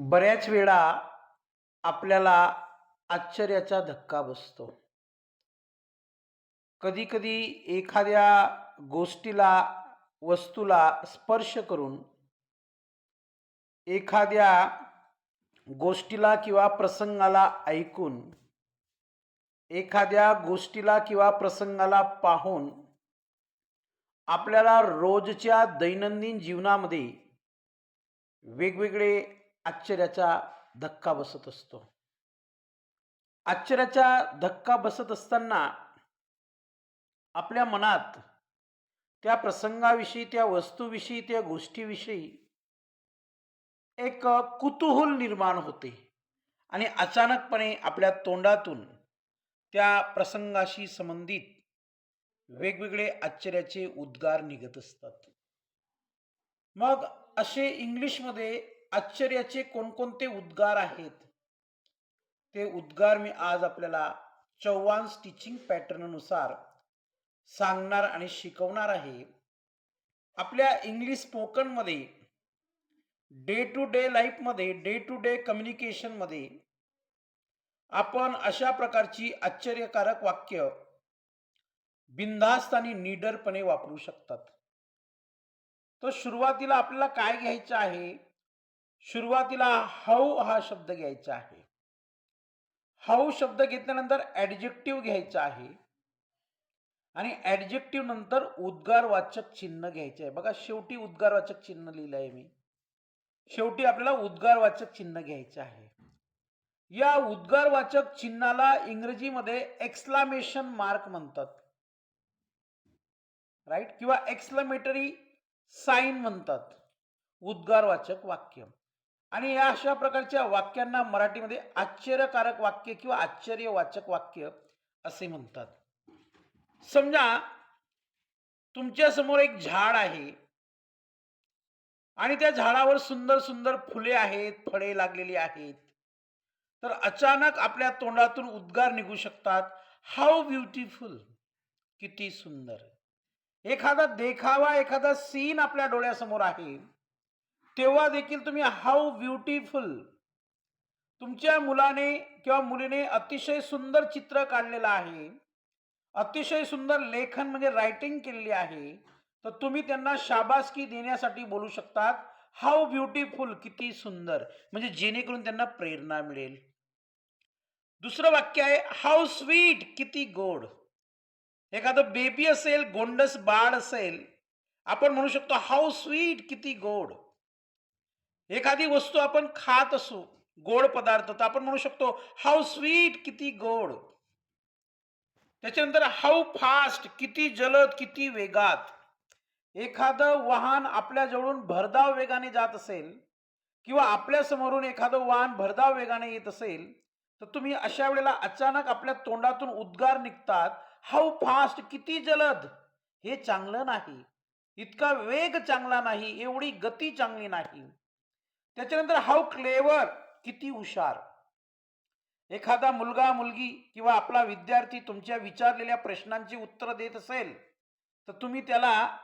बऱ्याच वेळा आपल्याला आश्चर्याचा धक्का बसतो. कधी-कधी एखाद्या गोष्टीला, वस्तूला स्पर्श करून एखाद्या गोष्टीला किंवा प्रसंगाला ऐकून, एखाद्या गोष्टीला किंवा प्रसंगाला पाहून आपल्याला रोजच्या दैनंदिन जीवनामध्ये वेगवेगळे आश्चर्याचा धक्का बसत असतो. आश्चर्याचा धक्का बसत असताना आपल्या मनात त्या प्रसंगाविषयी, त्या वस्तूविषयी, त्या गोष्टीविषयी एक कुतूहल निर्माण होते आणि अचानकपणे आपल्या तोंडातून त्या प्रसंगाशी संबंधित वेगवेगळे आश्चर्याचे उद्गार निघत असतात. मग असे इंग्लिशमध्ये आश्चर्याचे कोणकोणते उद्गार आहेत? ते उद्गार मी आज आपल्याला चव्हाण स्टिचिंग पॅटर्ननुसार सांगणार आणि शिकवणार आहे. आपल्या इंग्लिश स्पोकनमध्ये डे टू डे लाईफमध्ये, डे टू डे कम्युनिकेशनमध्ये आपण अशा प्रकारची आश्चर्यकारक वाक्य बिनधास्त आणि निडरपणे वापरू शकतात. तर सुरुवातीला आपल्याला काय घ्यायचं आहे? सुरुवातीला हाऊ हा शब्द घ्यायचा आहे. हाऊ शब्द घेतल्यानंतर ॲडजेक्टिव्ह घ्यायचा आहे. आणि ॲडजेक्टिव्ह नंतर उद्गारवाचक चिन्ह घ्यायचे आहे. बघा शेवटी उद्गारवाचक चिन्ह लिहिलं आहे मी. शेवटी आपल्याला उद्गारवाचक चिन्ह घ्यायचं आहे. या उद्गारवाचक चिन्हाला इंग्रजीमध्ये एक्सलामेशन मार्क म्हणतात. राईट किंवा एक्सलामेटरी साइन म्हणतात. उद्गारवाचक वाक्य. आणि या अशा प्रकारच्या वाक्यांना मराठीमध्ये आश्चर्यकारक वाक्य किंवा आश्चर्यवाचक वाक्य असे म्हणतात. समजा तुमच्यासमोर एक झाड आहे आणि त्या झाडावर सुंदर सुंदर फुले आहेत, फळे लागलेली आहेत. तर अचानक आपल्या तोंडातून उद्गार निघू शकतात, हाऊ ब्युटिफुल किती सुंदर. एखादा देखावा, एखादा सीन आपल्या डोळ्यासमोर आहे. तेव्हा देखील तुम्ही हाऊ ब्युटिफुल तुमच्या मुलाने किंवा मुलीने अतिशय सुंदर चित्र काढलेलं आहे. अतिशय सुंदर लेखन म्हणजे रायटिंग केलेली आहे. तर तुम्ही त्यांना शाबासकी देण्यासाठी बोलू शकतात, हाऊ ब्युटिफुल किती सुंदर. म्हणजे जेणेकरून त्यांना प्रेरणा मिळेल. दुसरं वाक्य आहे हाऊ स्वीट किती गोड. एखादं बेबी असेल, गोंडस बाळ असेल, आपण म्हणू शकतो हाऊ स्वीट किती गोड. एखादी वस्तू आपण खात असू, गोड पदार्थ, तर आपण म्हणू शकतो हाऊ स्वीट किती गोड. त्याच्यानंतर हाऊ फास्ट किती जलद, किती वेगात. एखादं वाहन आपल्या जवळून भरधाव वेगाने जात असेल किंवा आपल्या समोरून एखादं वाहन भरधाव वेगाने येत असेल, तर तुम्ही अशा वेळेला अचानक आपल्या तोंडातून उद्गार निघतात, हाऊ फास्ट किती जलद. हे चांगलं नाही. इतका वेग चांगला नाही, एवढी गती चांगली नाही. त्याच्यानंतर हाऊ क्लेवर किती हुशार. एखादा मुलगा, मुलगी किंवा आपला विद्यार्थी तुमच्या विचारलेल्या प्रश्नांची उत्तरं देत असेल, तर तुम्ही त्याला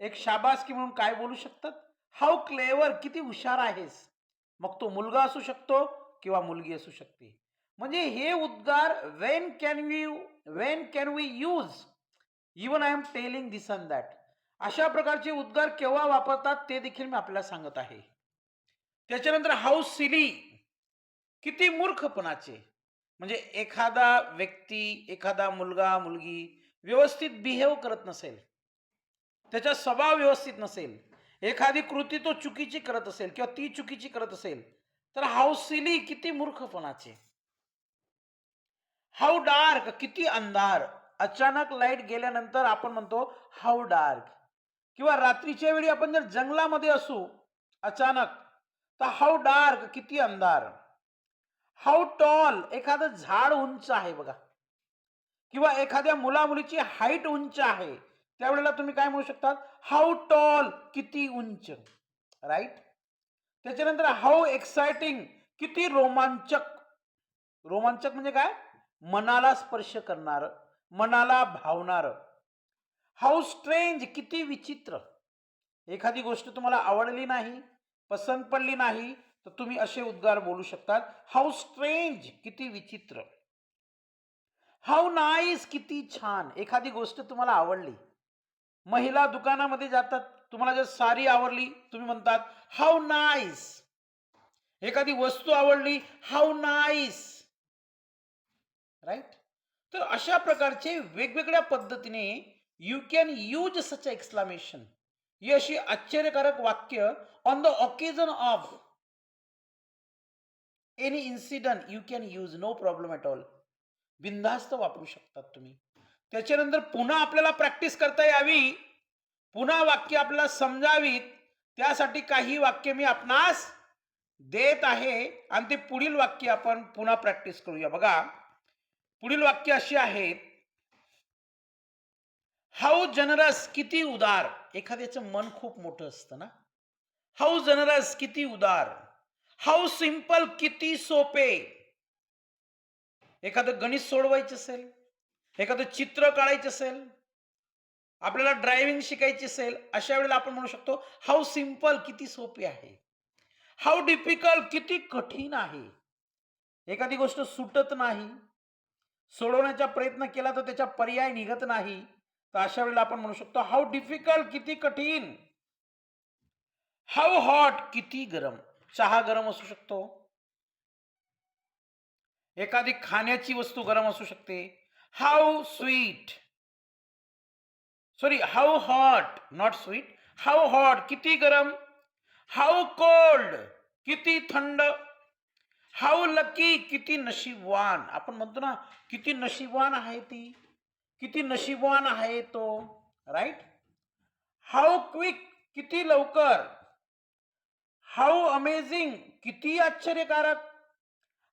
एक शाबासकी म्हणून काय बोलू शकतात? हाऊ क्लेवर किती हुशार आहेस. मग तो मुलगा असू शकतो किंवा मुलगी असू शकते. म्हणजे हे उद्गार when can we when can we use even I am telling this and that. अशा प्रकारचे उद्गार केव्हा वापरतात ते देखील मी आपल्याला सांगत आहे. त्याच्यानंतर हाऊ सिली किती मूर्खपणाचे. म्हणजे एखादा व्यक्ती, एखादा मुलगा, मुलगी व्यवस्थित बिहेव करत नसेल. त्याचा स्वभाव व्यवस्थित नसेल. एखादी कृती तो चुकीची करत असेल किंवा ती चुकीची करत असेल, तर हाऊ सिली किती मूर्खपणाचे. हाऊ डार्क किती अंधार. अचानक लाइट गेल्यानंतर आपण म्हणतो हाऊ डार्क. किंवा रात्रीच्या वेळी आपण जर जंगलामध्ये असू अचानक, तर हाऊ डार्क किती अंधार. हाऊ टॉल एखादं झाड उंच आहे बघा. किंवा एखाद्या मुला-मुलीची हाईट उंच आहे. त्यावेळेला तुम्ही काय म्हणू शकतात? हाऊ टॉल किती उंच. राईट त्याच्यानंतर हाऊ एक्साइटिंग किती रोमांचक. रोमांचक म्हणजे काय? मनाला स्पर्श करणारं, मनाला भावणारं. हाऊ स्ट्रेंज किती विचित्र. एखादी गोष्ट तुम्हाला आवडली नाही, पसंत पडली नाही, तर तुम्ही असे उद्गार बोलू शकतात हाऊ स्ट्रेंज किती विचित्र. हाऊ नाईस किती छान. एखादी गोष्ट तुम्हाला आवडली. महिला दुकानामध्ये जातात तुम्हाला जर सारी आवडली तुम्ही म्हणतात हाऊ नाईस. एखादी वस्तू आवडली हाऊ नाईस. राईट? तर अशा प्रकारचे वेगवेगळ्या पद्धतीने you can use such exclamation. ही अशी आश्चर्यकारक वाक्य on the occasion of any incident you can use no problem at all बिनधास्त वापरू शकतात तुम्ही. त्याच्यानंतर पुन्हा आपल्याला प्रॅक्टिस करता यावी. पुन्हा वाक्य आपल्याला समजावीत. त्यासाठी काही वाक्य मी आपणास देत आहे. आणि ते पुढील वाक्य आपण पुन्हा प्रॅक्टिस करूया. बघा. पुढील वाक्य अशी आहेत हाऊ जनरस किती उदार. एखाद्याचं मन खूप मोठं असतं ना. हाऊ जनरस किती उदार. हाऊ सिंपल किती सोपे. एखादं गणित सोडवायचं असेल एखादं चित्र काढायचं असेल आपल्याला ड्रायव्हिंग शिकायची असेल अशा वेळेला आपण म्हणू शकतो हाऊ सिंपल किती सोपे आहे. हाऊ डिफिकल्ट किती कठीण आहे. एखादी गोष्ट सुटत नाही सोडवण्याचा प्रयत्न केला तर त्याचा पर्याय निघत नाही. तर अशा वेळेला आपण म्हणू शकतो हाऊ डिफिकल्ट किती कठीण. हाऊ हॉट किती गरम. चहा गरम असू शकतो. एखादी खाण्याची वस्तू गरम असू शकते. How sweet. Sorry how hot not sweet. How hot किती गरम. हाऊ कोल्ड किती थंड. हाऊ लकी किती नशीबवान. आपण म्हणतो ना किती नशीबवान आहे ती. किती नशीबवान आहे तो राईट हाऊ क्विक किती लवकर? हाऊ अमेझिंग किती आश्चर्यकारक?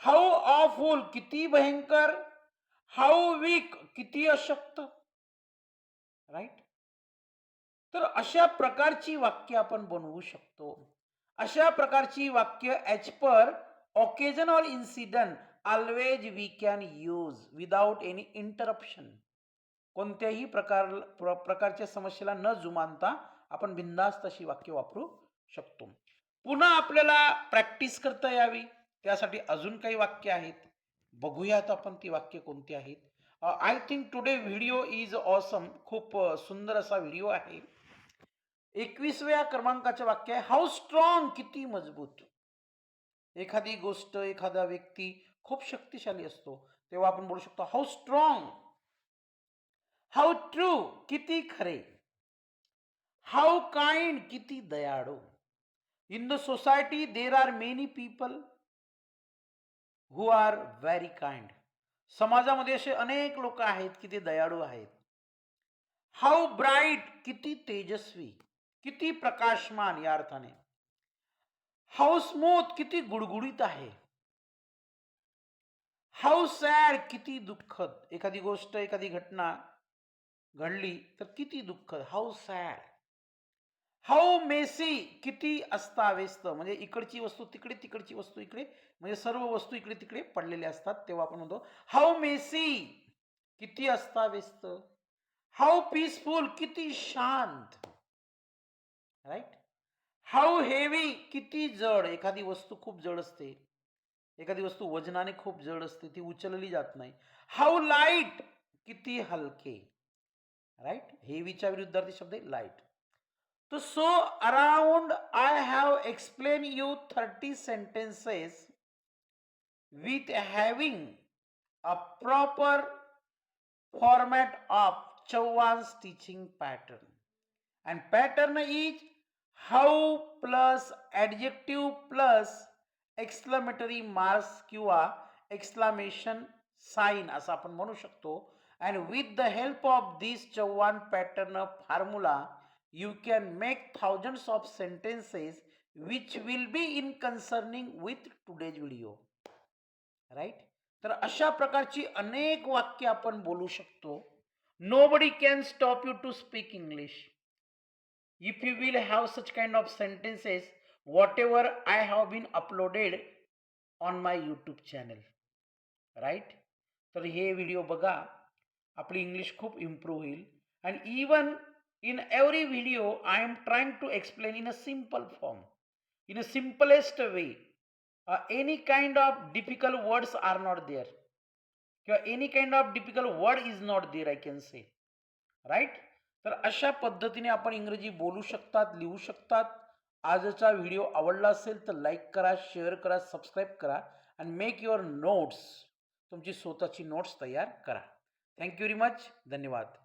हाऊ ऑफुल किती भयंकर? हाऊ वीक किती अशक्त? राईट तर अशा प्रकारची वाक्य आपण बनवू शकतो. अशा प्रकारची वाक्य as per occasion or incident always we can use without any interruption कोणत्याही प्रकार प्र प्रकारच्या समस्येला न जुमानता आपण बिंदास्त अशी वाक्य वापरू शकतो. पुन्हा आपल्याला प्रॅक्टिस करता यावी. त्यासाठी अजून काही वाक्य आहेत. बघूयात आपण ती वाक्य कोणती आहेत. I think today video is awesome खूप सुंदर असा व्हिडिओ आहे. एकवीसव्या क्रमांकाचे वाक्य आहे. हाऊ स्ट्रॉंग किती मजबूत. एखादी गोष्ट एखादा व्यक्ती खूप शक्तिशाली असतो. तेव्हा आपण बोलू शकतो हाऊ स्ट्रॉंग हाऊ ट्रू किती खरे. हाऊ काइंड किती दयाळू. In the society there are many people who are very kind समाजामध्ये असे अनेक लोक आहेत की ते दयाळू आहेत. हाऊ ब्राईट किती तेजस्वी किती प्रकाशमान या अर्थाने. हाऊ स्मूथ किती गुडगुडीत आहे. हाऊ सॅड किती दुःखद. एखादी गोष्ट एखादी घटना घडली तर किती दुःख हाऊ सॅड हाऊ मेसी किती अस्ताव्यस्त. म्हणजे इकडची वस्तू तिकडे तिकडची वस्तू इकडे. म्हणजे सर्व वस्तू इकडे तिकडे पडलेल्या असतात. तेव्हा आपण म्हणतो हाऊ मेसी किती अस्ताव्यस्त. हाऊ पीसफुल किती शांत. राईट हाऊ हेवी किती जड. एखादी वस्तू खूप जड असते. एखादी वस्तू वजनाने खूप जड असते. ती उचलली जात नाही. हाऊ लाइट किती हलके. राईट हेवीच्या विरुद्धार्थी शब्द आहे लाईट तो so around I have explain you thirty sentences with having a proper format of Chauhan's teaching pattern. And pattern is how plus adjective plus exclamatory marks किंवा exclamation sign असं आपण म्हणू शकतो and with the help of this Chauhan pattern formula you can make thousands of sentences which will be in concerning with today's video. Right तर अशा प्रकारची अनेक वाक्य आपण बोलू शकतो nobody can stop you to speak English if you will have such kind of sentences whatever I have been uploaded on my YouTube channel right तर हे व्हिडिओ बघा आपली इंग्लिश खूप इम्प्रूव्ह होईल. And even in every video I am trying to explain in a simple form in a simplest way any kind of difficult words are not there किंवा any kind of difficult word is not there I can say right तर अशा पद्धतीने आपण इंग्रजी बोलू शकतात लिहू शकतात. आजचा व्हिडिओ आवडला असेल तर लाईक करा शेअर करा सबस्क्राईब करा. अँड मेक युअर नोट्स तुमची स्वतःची नोट्स तयार करा. थँक्यू व्हेरी मच धन्यवाद